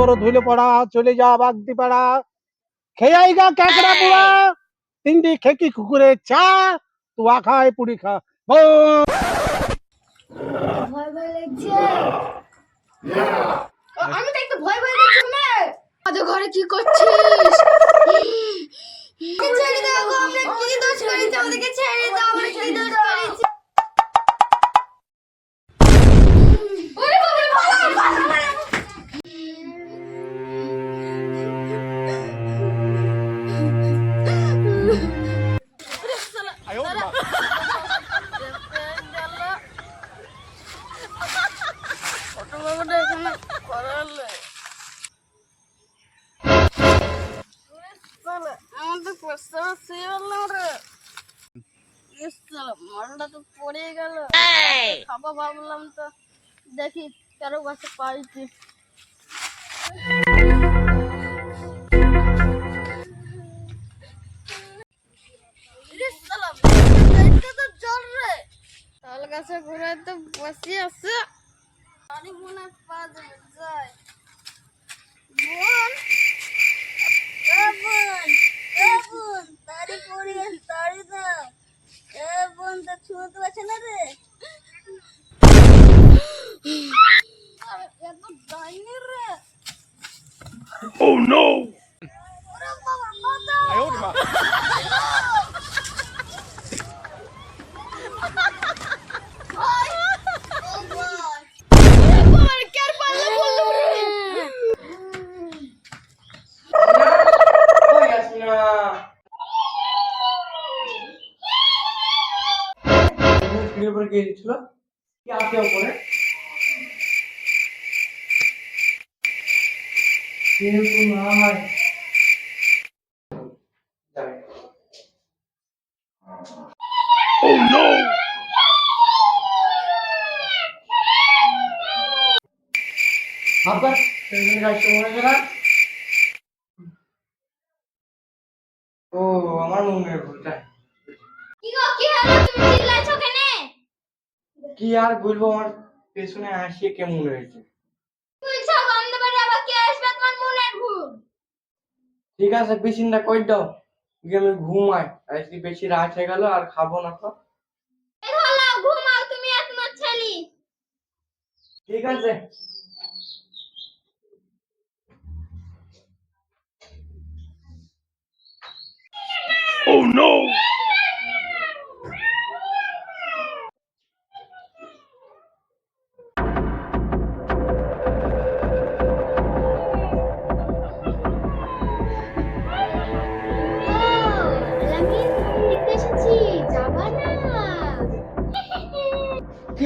তোর ধুলে পড়া চলে যা বাগদি পাড়া খেয়াই গা কাঁকড়া পোড়া তিনটি খেকি কুকুরে চা তুয়া খায় পুরি খা। ভয় ভয় লাগছে? আমি তো একটু ভয় ভয় লাগছে না আজ ঘরে কি করছিস? আমাদের প্রস্তাব শুয়ে বললাম রে। ইস, মালটা তো পড়ে গেল। খাব ভাবলাম তো। দেখি কারও কাছে পাইছি। তো ছুঁতে পারছে না রে আরে এত ডাইনি রে Oh no! ওরে বাবা বাবা ভাই ও ভাই বাবার কার পাল্লা বলল রে কই আছি না সিঁড়ির উপরে গিয়ে দিচ্ছিল কি আছে উপরে কিন্তু নাই যাবে। Oh no! আব্বা তুমি কাজটা মনে হচ্ছে কি আর বলব আমার পেছনে আসিয়ে কেমন হয়েছে। ঠিক আছে বিচিনটা কই দাও। গিয়ে আমি ঘুমাই। আজকে বেশি রাত হয়ে গেল আর খাব না তো। ঘুমাও তুমি আর তোমার ছেলে। ঠিক আছে। Oh no!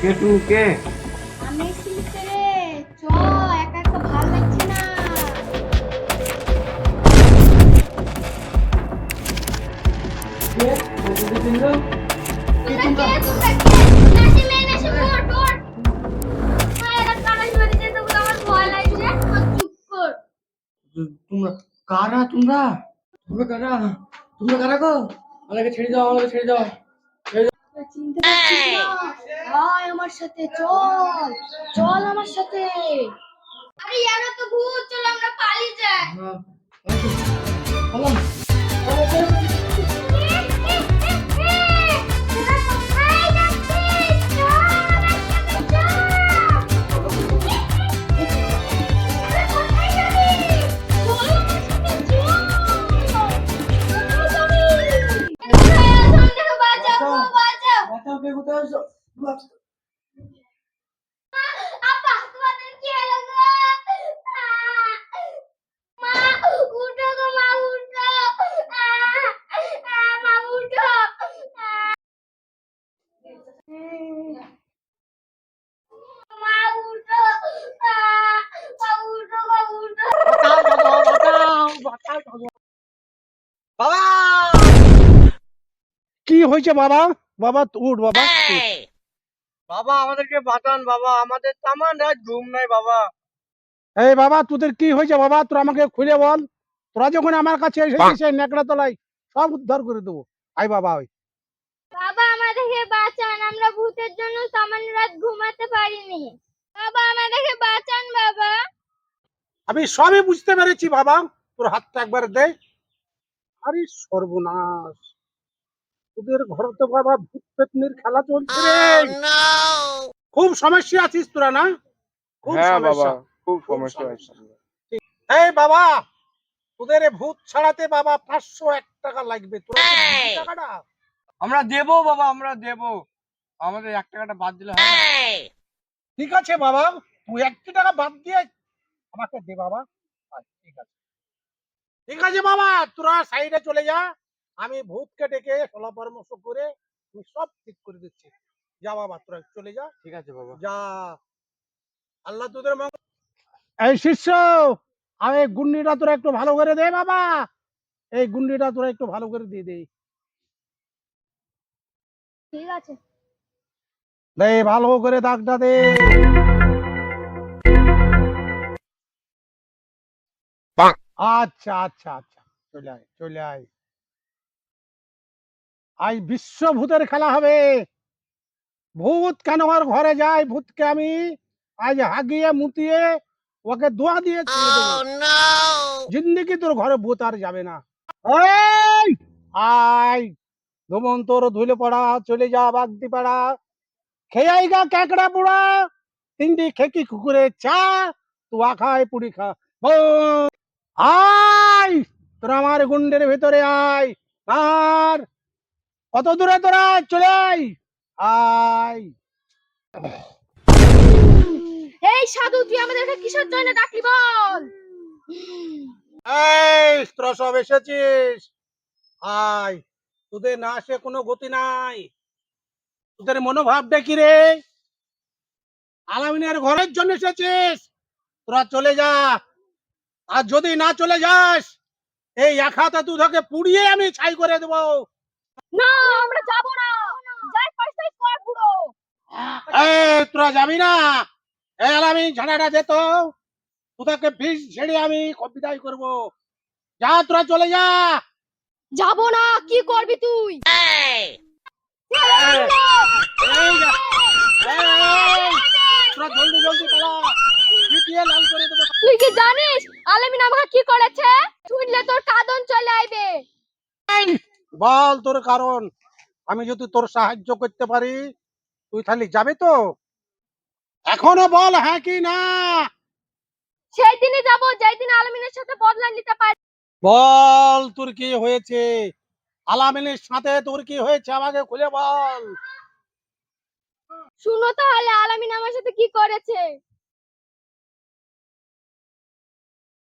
কে তুমি কে আমি এসেছি রে, চ, একা একা ভালো লাগছে না। কে বলতে দিলো তোমরা কে, তোমরা কে? নাসি মেয়ে, নাসি মোট, ওঠ। কানাই বাড়ি যেতে বলে আমার ভয় লাগছে। চুপ কর। তোমরা কারা তোমরা তোমরা কারা তোমরা কারা গো আমাকে ছেড়ে দাও আমাকে ছেড়ে দাও চিনতে পারছিস না? আয় আমার সাথে চল চল আমার সাথে। আরে ইয়ারা তো ভূত চল আমরা পালিয়ে যাই। বাবা! কি হয়েছে বাবা? বাবা উঠ বাবা বাবা আমাদেরকে বাঁচান বাবা। আমাদের তামান রাত ঘুম নাই বাবা। এই বাবা তোদের কি হয়েছে বাবা? তোরা আমাকে খুলে বল। তোরা যখন আমার কাছে এসেছিস সেই নেকড়া তলায় সব উদ্ধার করে দেবো। আই বাবা ওই বাবা আমাদেরকে বাঁচান। আমরা ভূতের জন্য সামান্য রাত ঘুমাতে পারিনি। বাবা আমাদেরকে বাঁচান বাবা। আমি সবই বুঝতে পেরেছি বাবা। তোর হাতটা একবার দে। আরে সর্বনাশ। তোদের ঘরে তো বাবা ভূত পেতনির খেলা চলছে রে। খুব সমস্যা আছিস তোরা না? খুব হ্যাঁ সমস্যা। খুব সমস্যা। এই বাবা তোদের ভূত ছাড়াতে বাবা পাঁচশো এক টাকা লাগবে। তোরা টাকাটা? আমরা দেবো বাবা আমরা দেবো। আমাদের এক টাকাটা বাদ দিলে হবে ঠিক আছে বাবা তুই একটি টাকা বাদ দিয়ে আমাকে দে বাবা। আচ্ছা, ঠিক আছে। ঠিক আছে বাবা তোরা সাইডে চলে যা। আমি ভূতকে ডেকে সলা পরামর্শ করে আমি সব ঠিক করে দিচ্ছি। যা বাবা তোরা চলে যা। ঠিক আছে বাবা। যা। আল্লাহ তোদের এই শিষ্য আর এই গুন্ডিটা তোরা একটু ভালো করে দে বাবা। এই গুন্ডিটা তোরা একটু ভালো করে দিয়ে দে। ঠিক আছে। দে ভালো করে দাগটা দে। আচ্ছা আচ্ছা আচ্ছা। চলে আয় চলে আয়। আজ বিশ্ব ভূতের খেলা হবে। ভূত কেন আর ঘরে যায়? ভূতকে আমি আজ হাগিয়ে মুতিয়ে ওকে দোয়া দিয়ে ছেড়ে জিন্দিগি তোর ঘরে ভূত আর যাবে না। আয়! ধুমন তোর ধুলে পড়া চলে যা বাগদি পাড়া খেয়াই গা ক্যাকড়া পুড়া তিনটি খেকি কুকুরে চা তুয়া খায় পুড়ি খা। আয়! তোরা আমার গুন্ডের ভেতরে আয়! আর কত দূরে তোরা চলে আয়! আয়! এই সাধু তুই আমাদেরকে কিসের জন্য ডাকলি বল? এই তোরা সব এসেছিস? আয় তোদের না আসে কোনো গতি নাই। তোদের মনোভাবটা কি রে। আলামিনের ঘরের জন্য এসেছিস। তোরা চলে যা। আর যদি না চলে যাস এই এক হাতে দুধকে পুড়িয়ে আমি ছাই করে দেবো। না আমরা যাব না। যাই পয়সাই কর পুরো এই তোরা যাবি না? এই আলামিন ঝাড়াটা যেত তোদেরকে বিষ ঝেড়ে আমি বিদায় করব। যা তোরা চলে যা। যাব না কি করবি তুই? তোরা জলদি জলদি পালা। পিটিয়ে লাল করে জানিস আলামিন আমাকে কি করেছে? শুনলে তোর কাদন চলে আইবে। বল তোর কারণ। আমি যদি তোর সাহায্য করতে পারি তুই খালি যাবে তো? এখনও বল হ্যাঁ কি না? সেই দিনই যাব যেই দিন আলামিনের সাথে বদলা নিতে পারি বল তোর কি হয়েছে? আলামিনের সাথে তোর কি হয়েছে? আমাকে খুলে বল। শুনো তাহলে আলামিন আমার সাথে কি করেছে?